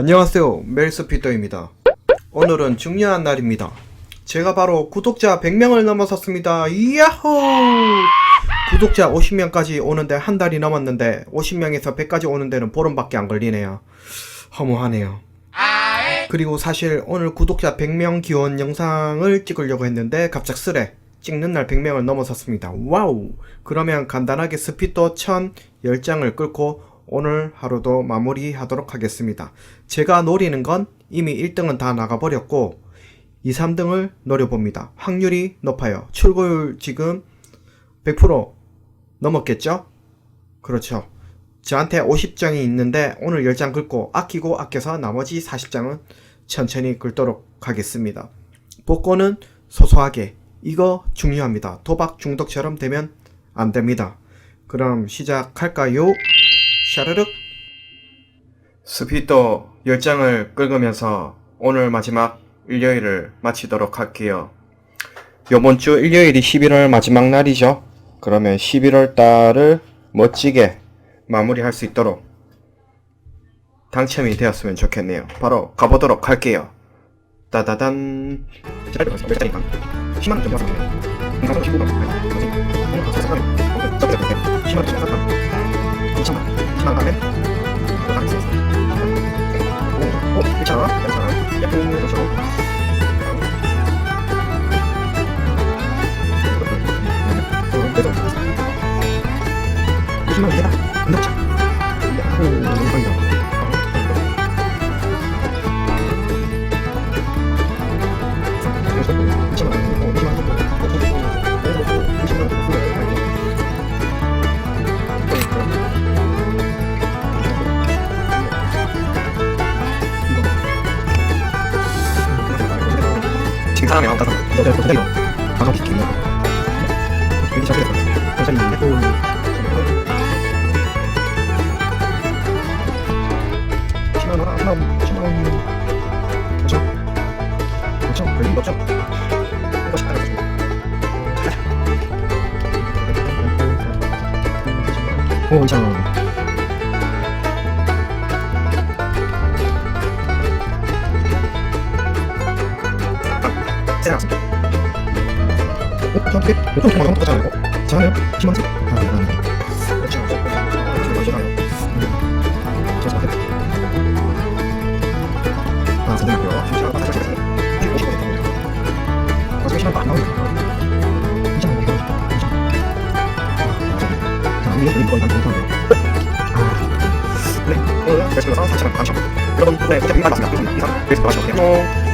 안녕하세요. 멜스 피터입니다. 오늘은 중요한 날입니다. 제가 바로 구독자 100명을 넘어섰습니다. 이야호! 구독자 50명까지 오는데 한 달이 넘었는데 50명에서 100까지 오는 데는 보름밖에 안 걸리네요. 허무하네요. 그리고 사실 오늘 구독자 100명 기원 영상을 찍으려고 했는데 갑작스레 찍는 날 100명을 넘어섰습니다. 와우! 그러면 간단하게 스피터 1010장을 끌고 오늘 하루도 마무리하도록 하겠습니다. 제가 노리는 건 이미 1등은 다 나가버렸고 2, 3등을 노려봅니다. 확률이 높아요. 출고율 지금 100% 넘었겠죠? 그렇죠. 저한테 50장이 있는데 오늘 10장 긁고 아끼고 아껴서 나머지 40장은 천천히 긁도록 하겠습니다. 복권은 소소하게 이거 중요합니다. 도박 중독처럼 되면 안 됩니다. 그럼 시작할까요? 샤르륵 스피터 10장을 긁으면서 오늘 마지막 일요일을 마치도록 할게요. 요번 주 일요일이 11월 마지막 날이죠. 그러면 11월 달을 멋지게 마무리할 수 있도록 당첨이 되었으면 좋겠네요. 바로 가보도록 할게요. 따다단. 제가 알고 있어. 몇 달이니까. 10만 원 정도 왔었네. 공사도 15만 원. 오늘 가서 사람이 저기 저기 10만 원 정도 왔다. 2천만 원. 10만 원 가면 또 가겠어. 오, 오, 괜찮아. 괜찮아. 예쁜 것으로. 그래서 20만 원 내다. 넣자. 오, 대박이 다. 지금 사람이 아무다 너가 그대로 방송 거. 여기 저기 천천히 있는데. 십만 원, 분 가지고 시간 안 나오니까. 괜찮아요. 자, 이게 이거 이거 못하는데. 아, 네. 오늘 열심히 해서 4시간 반씩. 여러분, 네, 고생 많이 많습니다. 이상, 그래서 마시고, 안녕.